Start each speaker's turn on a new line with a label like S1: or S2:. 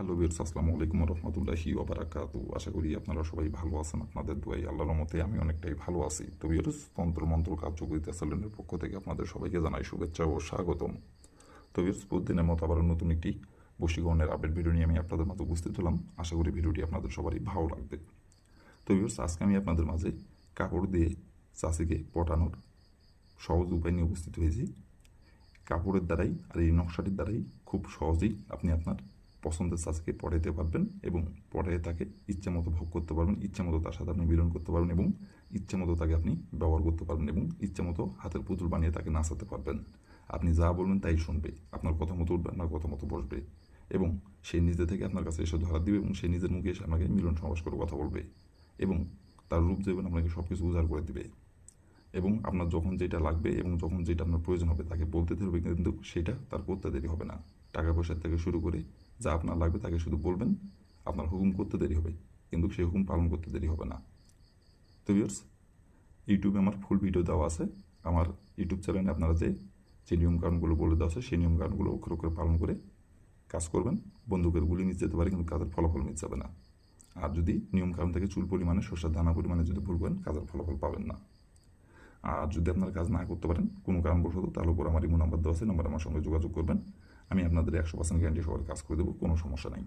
S1: Hello বিয়ার্স আসসালামু আলাইকুম রহমতুল্লাহি ওবারাকাতু আশা করি আপনারা সবাই ভালো আছেন, আপনাদের দোয়াই আল্লাহর মতে আমি অনেকটাই ভালো আছি। তো বিয়ার্স তন্ত্র মন্ত্র কার্যকরিতা স্যালেন্ডের পক্ষ থেকে আপনাদের সবাইকে জানাই শুভেচ্ছা ও স্বাগতম। তো বিয়ার্স প্রতিদিনের মতো আবার নতুন একটি বশীকরণের আপডেট ভিডিও নিয়ে আমি আপনাদের মাঝে উপস্থিত হলাম। আশা করি ভিডিওটি আপনাদের সবারই ভালো লাগবে। তো বিয়ার্স আজকে আমি আপনাদের মাঝে কাপড় দিয়ে চাষিকে পটানোর সহজ উপায় নিয়ে উপস্থিত হয়েছি। কাপড়ের দ্বারাই আর এই নকশাটির দ্বারাই খুব সহজেই আপনি আপনার পছন্দের চাষকে পড়াইতে পারবেন এবং পড়াইয়ে তাকে ইচ্ছে মতো ভোগ করতে পারবেন, ইচ্ছে মতো তার সাথে আপনি মিলন করতে পারবেন এবং ইচ্ছে মতো তাকে আপনি ব্যবহার করতে পারবেন এবং ইচ্ছে মতো হাতের পুতুল বানিয়ে তাকে নাচাতে পারবেন। আপনি যা বলবেন তাই শুনবে, আপনার কথা মতো উঠবে, আপনার কথা মতো বসবে এবং সে নিজে থেকে আপনার কাছে এসে ধরা দিবে এবং সে নিজের মুখে এসে আপনাকে মিলন সমাস করে কথা বলবে এবং তার রূপ দেবেন আপনাকে সব কিছু উজাড় করে দিবে এবং আপনার যখন যেটা লাগবে এবং যখন যেটা আপনার প্রয়োজন হবে তাকে বলতে দেরি হবে কিন্তু সেটা তার করতে দেরি হবে না। টাকা পয়সার থেকে শুরু করে যা আপনার লাগবে তাকে শুধু বলবেন, আপনার হুকুম করতে দেরি হবে, কিন্তু সেই হুকুম পালন করতে দেরি হবে না। তো ভিউয়ার্স ইউটিউবে আমার ফুল ভিডিও দেওয়া আছে। আমার ইউটিউব চ্যানেলে আপনারা যে যে নিয়মকানুনগুলো বলে দেওয়া আছে, সেই নিয়মকানুনগুলো অক্ষর অক্ষরে পালন করে কাজ করবেন। বন্দুকের গুলি মিস যেতে পারে, কিন্তু কাজের ফলাফল মিস যাবে না। আর যদি নিয়মকানুন থেকে চুল পরিমাণে শস্যের দানা পরিমাণে যদি ভুল করেন, কাজের ফলাফল পাবেন না। আর যদি আপনার কাজ না করতে পারেন, কোনো কারণবশত তাহলে উপর আমার ইমো নাম্বার দেওয়া আছে নাম্বার আমার সঙ্গে যোগাযোগ করবেন। আমি আপনাদের একশো পার্সেন্ট গ্যারান্টি সবার কাজ করে দেবো কোনো সমস্যা নাই।